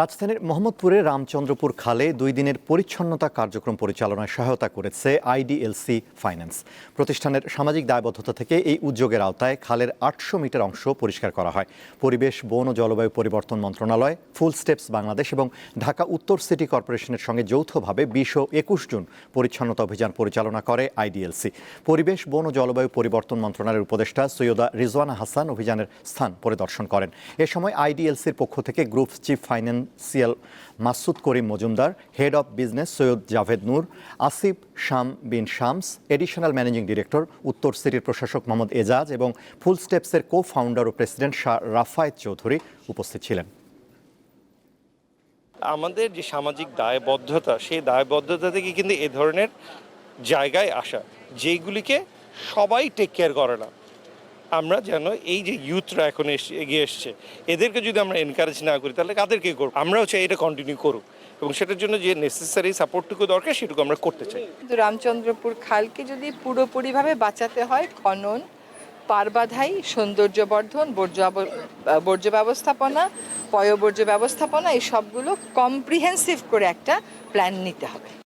রাজধানীর মোহাম্মদপুরে রামচন্দ্রপুর খালে দুই দিনের পরিচ্ছন্নতা কার্যক্রম পরিচালনায় সহায়তা করেছে আইডিএলসি ফাইন্যান্স। প্রতিষ্ঠানের সামাজিক দায়বদ্ধতা থেকে এই উদ্যোগের আওতায় খালের আটশো মিটার অংশ পরিষ্কার করা হয়। পরিবেশ, বন ও জলবায়ু পরিবর্তন মন্ত্রণালয়, ফুল স্টেপস বাংলাদেশ এবং ঢাকা উত্তর সিটি কর্পোরেশনের সঙ্গে যৌথভাবে বিশ ও একুশ জুন পরিচ্ছন্নতা অভিযান পরিচালনা করে আইডিএলসি। পরিবেশ, বন ও জলবায়ু পরিবর্তন মন্ত্রণালয়ের উপদেষ্টা সৈয়দা রিজওয়ানা হাসান অভিযানের স্থান পরিদর্শন করেন। এ সময় আইডিএলসির পক্ষ থেকে group chief financial Masud Karim Majumdar head of business Syed Javed Noor, Asif Sham bin Shams additional managing director উত্তর সিটির প্রশাসক মোহাম্মদ এজাজ এবং ফুল স্টেপসের কো ফাউন্ডার ও প্রেসিডেন্ট শাহ রাফায়েত চৌধুরী উপস্থিত ছিলেন। আমাদের যে সামাজিক দায়বদ্ধতা, সেই দায়বদ্ধতা থেকে কিন্তু এ ধরনের জায়গায় আসা, যেইগুলিকে সবাই টেক কেয়ার করে না। আমরা যেন এই যে ইউথরা এখন এসে, এগিয়ে এসছে, এদেরকে যদি আমরা এনকারেজ না করি, তাহলে কাদেরকে করব? আমরাও চাই এটা কন্টিনিউ করুক। এবং সেটার জন্য যে নেসেসারি সাপোর্টটুকু দরকার, সেটুকু আমরা করতে চাই। কিন্তু রামচন্দ্রপুর খালকে যদি পুরোপুরিভাবে বাঁচাতে হয়, খনন, পারবাধাই সৌন্দর্য বর্ধন বর্জ্য বর্জ্য ব্যবস্থাপনা, পয়বর্জ্য ব্যবস্থাপনা, এই সবগুলো কম্প্রিহেন্সিভ করে একটা প্ল্যান নিতে হবে।